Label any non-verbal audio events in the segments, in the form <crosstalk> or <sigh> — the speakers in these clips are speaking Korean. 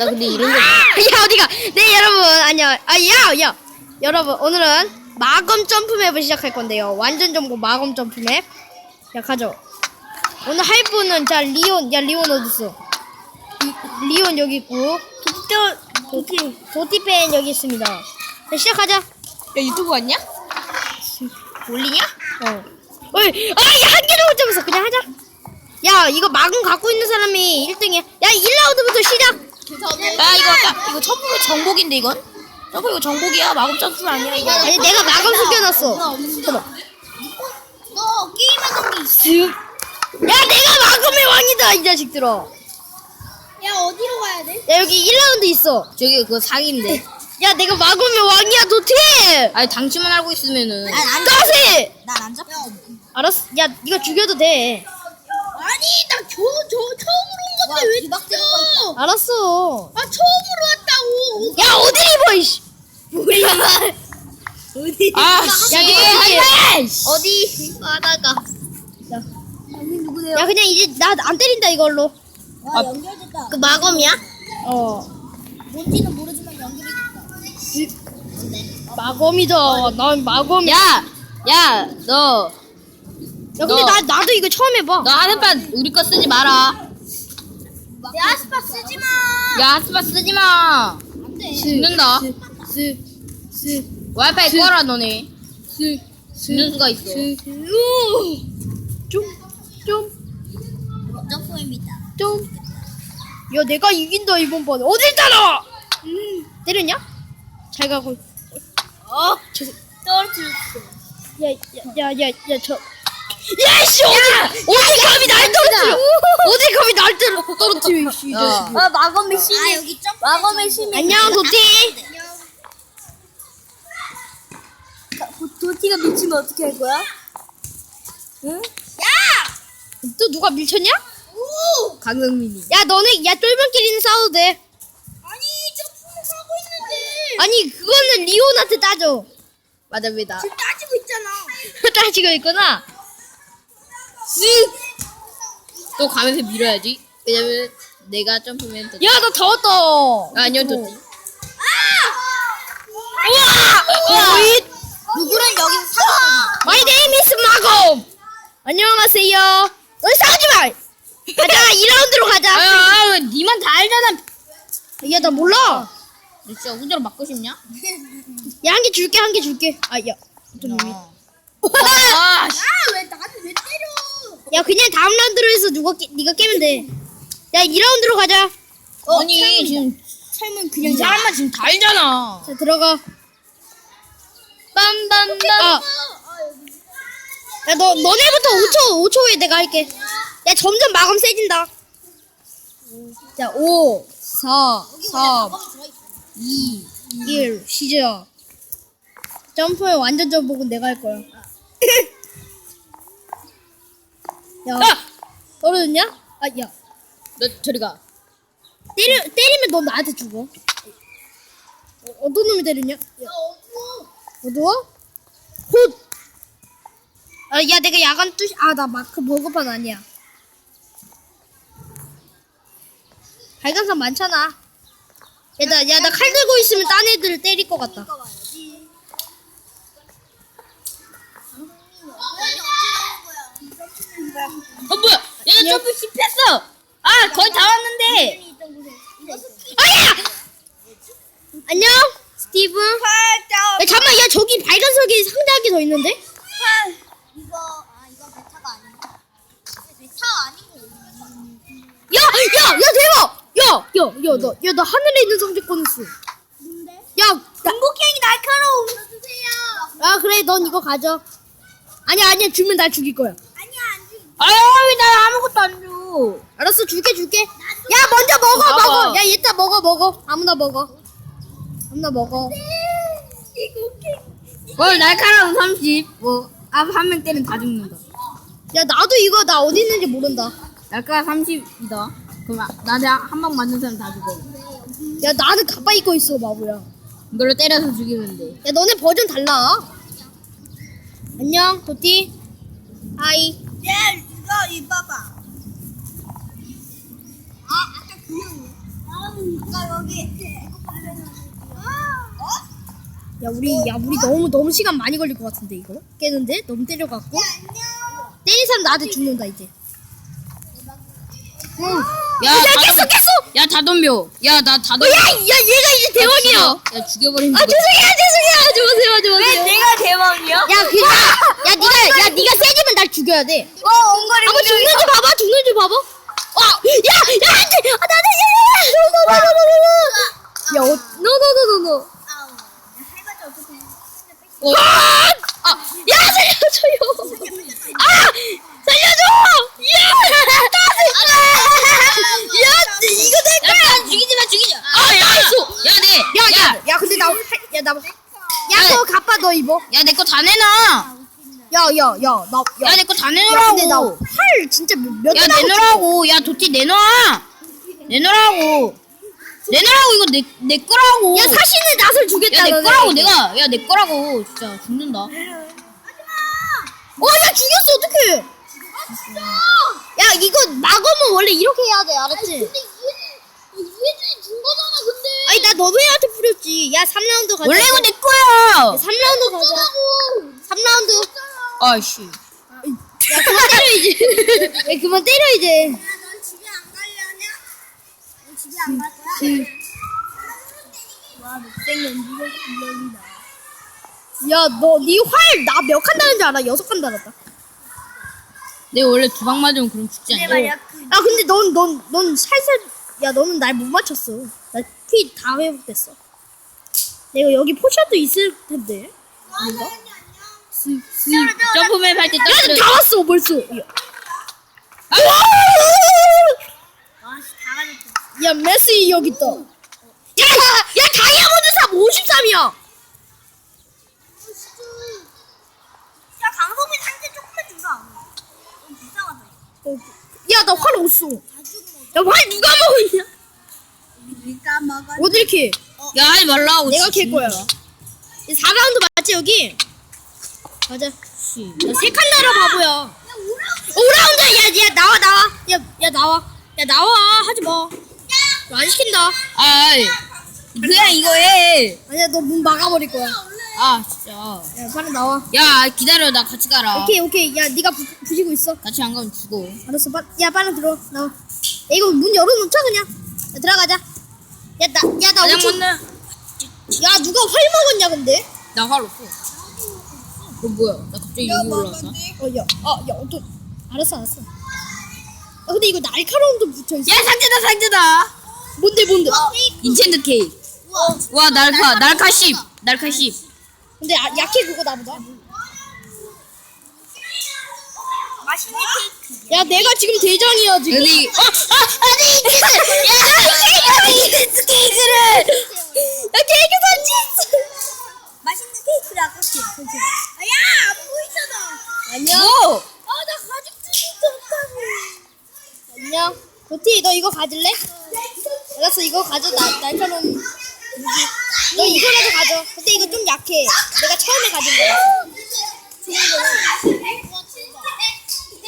나 근데 이런 거. 야 어디가? 네 여러분 안녕. 아야 야 여러분 오늘은 마검 점프맵을 시작할 건데요. 완전 정보 마검 점프맵. 야 가죠. 오늘 할 분은 자 리온 야 리온 어딨어? 리, 리온 여기 있고 도티 도티 도티팬 여기 있습니다. 자 시작하자. 야 유튜브 왔냐? 올리냐? 어. 어이 아야한 개도 못 잡았어. 그냥 하자. 야 이거 마검 갖고 있는 사람이 1등이야. 야 1라운드부터 시작. 야 이거 아까 이거 첨부 정복인데 이건? 저거 이거 정복이야 마법 점수 아니야 이거? 아니 내가 마검 숨겨놨어. 너 게임하는 게 있어. 야 내가 마검의 왕이다 이 자식들아. 야 어디로 가야 돼? 야 여기 1라운드 있어. 저기 그거 사기인데. <laughs> 야 내가 마검의 왕이야 도티. 아니 당신만 알고 있으면은. 안 까세. 난안 잡혀. 알았어. 야 네가 죽여도 돼. 아니 나 저 저 처음 온 건데 왜 죽여? 알았어. 아 처음으로 왔다고. 야 어디 입어 이씨. 우리 <laughs> 어디? 아 씨. 야, 안돼. 어디? 하다가. 야. 누구세요? 야 그냥 이제 나 안 때린다 이걸로. 아 연결됐다. 그 마검이야? 어. 뭔지는 모르지만 연결이 됐다. 마검이다. 난 마검. 야. 야, 야, 너, 야 근데 너. 나 나도 이거 처음 해봐. 너 하늘반 우리 거 쓰지 마라. 내 아스파 쓰지 마. 야, 하늘반 쓰지 마. 안 돼. 죽는다. 와이파이 꺼라 너네. 스. 죽는 수가 있어. 좀. 좀. 점프입니다. 좀. 야, 내가 이긴다, 이번 번. 어딜 따라와! 음, 때렸냐? 잘 가고. 어, 죄송. 떨어뜨렸어. 야, 야, 야, 야, 야, 저. 야, 씨, 어디, 어디 감히 날 떨어뜨려! 어디 감히 날 떨어, 떨어뜨려, 씨. 이 야. 자식이. 아 마검의 심이. 아 여기 점프. 마검의 심이. 안녕, 도티. 도티가 미치면 어떻게 할 거야? 응? 또 누가 밀쳤냐? 오! 강성민이. 야, 너네, 야, 똘반끼리는 싸워도 돼. 아니 점프를 하고 있는데 아니, 그거는 리온한테 따져. 맞습니다. 지금 따지고 있잖아. <laughs> 따지고 있구나. 또 가면서 밀어야지. 왜냐면 내가 점프면 더. 야, 나 더웠다. 아, 아니요, 도지. 우와! 어이, 누구랑 여기서 살아? My name is 마검. 안녕하세요. 너 싸우지 마. 가자, <laughs> 2라운드로 아, 가자. 아, 왜 니만 다 알잖아. 야, 나 몰라. 너 진짜 운전을 맡고 싶냐? 야, 한 개 줄게, 한 개 줄게. 아, 야. 좀 이미. 아, 씨. 아왜 나를 왜? 야, 그냥 다음 라운드로 해서 누가 깨, 네가 깨면 돼. 야, 2라운드로 가자. 아니, 지금 삶은 이 사람만 지금 다 알잖아. 자, 들어가. 빰빰빰. 아, 야, 너, 너네부터 5초, 5초 후에 내가 할게. 야, 점점 마검 세진다. 자, 5, 4, 3, 2, 1, 시작. 점프에 완전 점복은 내가 할 거야. 야, 아! 떨어졌냐? 아, 야. 너 저리 가. 때려, 때리면 너 나한테 죽어. 어, 어떤 놈이 때렸냐? 야, 어두워? 헛! 아, 야, 내가 야간 뚜시, 아, 나 마크 버거판 아니야. 발광산 많잖아. 야, 나, 야, 나 칼 들고 있으면 딴 애들을 때릴 것 같다. 어 뭐야? 얘 점프 실패했어. 아 거의 다 왔는데. 아야! 안녕, 스티브. 야, 잠깐만, 야, 저기 발광석에 상자 한개더 있는데? 이거 아 이거 베타가 아닌가? 베타 아니고 야, 야, 야, 대박! 야, 야, 야, 너, 야, 나 하늘에 있는 상자 꺼냈어. 뭔데? 야, 나, 공복행이 날카로움. 주세요. 아, 그래, 넌 이거 가져. 아니야, 아니야, 주면 날 죽일 거야. 아니야 안 주. 아유 나 아무것도 안 줘. 알았어, 줄게, 줄게. 야, 먼저 먹어, 봐봐. 먹어. 야, 얘다 먹어, 먹어. 아무나 먹어. 아무나 먹어. 이거 뭘 날카로운 30. 뭐 앞한 명 때는 다 죽는다. 야, 나도 이거 나 어디 있는지 모른다. 날카 30이다. 그럼 아, 나한테 한방 맞는 사람 다 죽어. 야, 나는 가빠 입고 있어, 바보야. 이걸로 때려서 죽이면 돼. 야, 너네 버전 달라. 안녕, 도티. 하이. 야 이거 이봐봐. 아 아까 그 형이야. 야 우리 야 우리 너무 너무 시간 많이 걸릴 것 같은데 이거 깨는데 너무 때려갖고 때린 사람 나한테 죽는다 이제. 야, 야다 깼어 덤- 깼어. 야, 다 덤벼. 야, 나 다 덤벼. 야, 야 얘가 이제 대왕이야. 야, 죽여버리면 아 죄송해요 죄송해요 마세요 하지 마세요. 내가 대왕이야? 야 그니까 야 네가 야 네가 세지면 날 죽여야 돼. 어, 엉거리. 한번 죽는지 봐봐 죽는지 봐봐. 와, 야, 야, 안돼, 아, 나는, 야, 야, 야, 노노노노노노. 야, 어, 노노노노노. 어. 아, 아, 야, 살려줘요. 아, 살려줘. 야, 야, 야, 이거 내 야, 거야. 야, 죽이지 마, 죽이지 마. 아, 야, 있어. 야, 내. 야, 야, 야, 근데 나, 할- 야, 나, 야, 그거 갚아 너 입어. 야, 내 거 다 내놔. 야, 야, 야, 나, 야, 내 거 다 야, 근데 내놓으라고. 활 진짜 몇, 몇 야, 개 남았지? 내놓으라고. 야, 도티 내놔. 내놓으라고. 내놓으라고, 이거 내, 내 거라고. 야, 사신의 낫을 주겠다. 야, 내 너네. 거라고, 내가. 야, 내 거라고. 진짜, 죽는다. 어, 야, 죽였어, 어떡해. 야, 이거 막으면 원래 이렇게 해야 돼, 알았지? 유해준이 준 거잖아 근데. 아니, 나 너네한테 뿌렸지. 야, 3라운드 가자. 원래 이거 내 거야. 3라운드 가자. 3라운드. 아이씨. 야, 그만 때려, 이제. <laughs> 야, 그만 때려, 이제. 안갈 거야? 야, 너, 니 활, 나 몇 칸 달았는지 알아? 여섯 칸 달았다. 내가 원래 두 방 맞으면 그럼 죽지 않냐? 야, 근데 넌, 넌, 넌 살살, 야, 너는 날 못 맞췄어. 나 피 다 회복됐어. 내가 여기 포션도 있을 텐데. 뭔가? 점프맨 할때 야, 떨어져. 다 왔어, 벌써. 야, 아! 야, 메시 여기 있다. 야, 야, 다이아몬드 3 53이야. 야 강성민 상대 조금만 주라. 너무 불쌍하다. 야, 나 활 없어. 야, 활 누가 먹었냐? 네가 먹어. 어디 이렇게? 야, 하지 말라고. 내가 캘 거야. 죽는다. 4라운드 맞지, 여기? 맞아. 야, 씨. 세칸 나라 바보야. 5라운드! 야, 야, 나와, 나와. 야, 야, 나와. 야, 나와. 하지 마. 안 시킨다. 아이. 그냥 이거 해. 아니야, 너 문 막아버릴 거야. 아, 진짜. 야, 빨리 나와. 야, 기다려. 나 같이 가라. 오케이, 오케이. 야, 네가 부, 부시고 있어. 같이 안 가면 죽어. 알았어. 빠, 야, 빨리 들어. 나와. 야, 이거 문 열어놓자, 그냥. 야, 들어가자. 야, 나, 야, 나 가장 5초. 못나. 야, 누가 활 먹었냐, 근데? 나활 없어. 어, 뭐야. 나 갑자기 여기 올라왔어. 어, 야, 아, 야, 어떤. 알았어, 알았어. 아, 근데 이거 날카로움도 붙어있어. 야, 상자다, 상자다. 뭔데, 뭔데? 인챈드 케이크. 와, 날카, 날카 10. 날카 10. 근데 아, 약해, 그거 나보다. 맛있는 케이크. 야, 내가 지금 대장이야, 지금. 여기, 어, 아, 아니, 야, 인챈드 케이크를. 야, 케이크 선지 맛있는 케이크를 아깝게. 아야 안 보이잖아. 안녕. 뭐? 아 나 가죽줄이 없다고. 안녕. 도티, 너 이거 가질래? 알았어, 이거 가져. 나, 날처럼. 너 이거라도 가져. 근데 이거 좀 약해. 내가 처음에 가진 거야.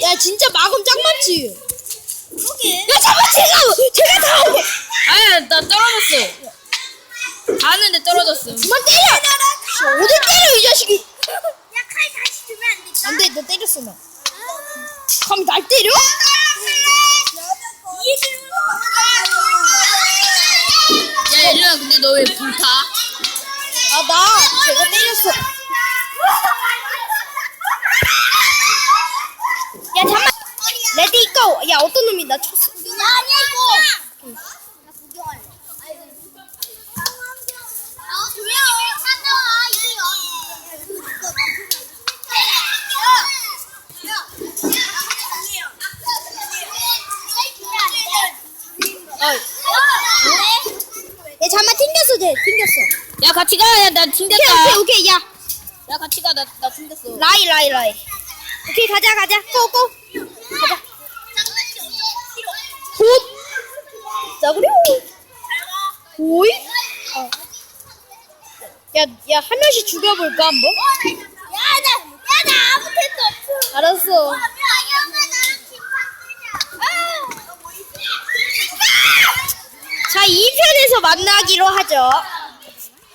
야, 진짜 마검 짱 많지? 그러게. 야, 잠깐, 제가, 제가 다 오고. 아, 나 떨어졌어. 가는데 떨어졌어. 그만 때려! 어디 때려, 이 자식이! 야칼 다시 주면 안 될까? 안 돼, 너 때렸어, 나. 감히 날 때려? 불타? 아, 나, 제가 때렸어. 야, 잠만. 레디 고! 야, 어떤 놈이 나 쳤어? 야 아니야 이거. 나 구경할래. 아 조용. 찾아와 이거. 야, 잠만 튕겼어. 야, 같이 가. 야, 나 오케이, 튕겼다. 오케이, 오케이. 야, 야, 같이 가. 나, 나 튕겼어. 라이, 라이, 라이. 오케이, 가자, 가자. 고, 고. 가자. 굿. 자, 그래. 오이? 어. 야, 야, 한 명씩 죽여볼까, 한번? 야 나 야 나 아무 데도 없어. 알았어. 자 2편에서 만나기로 하죠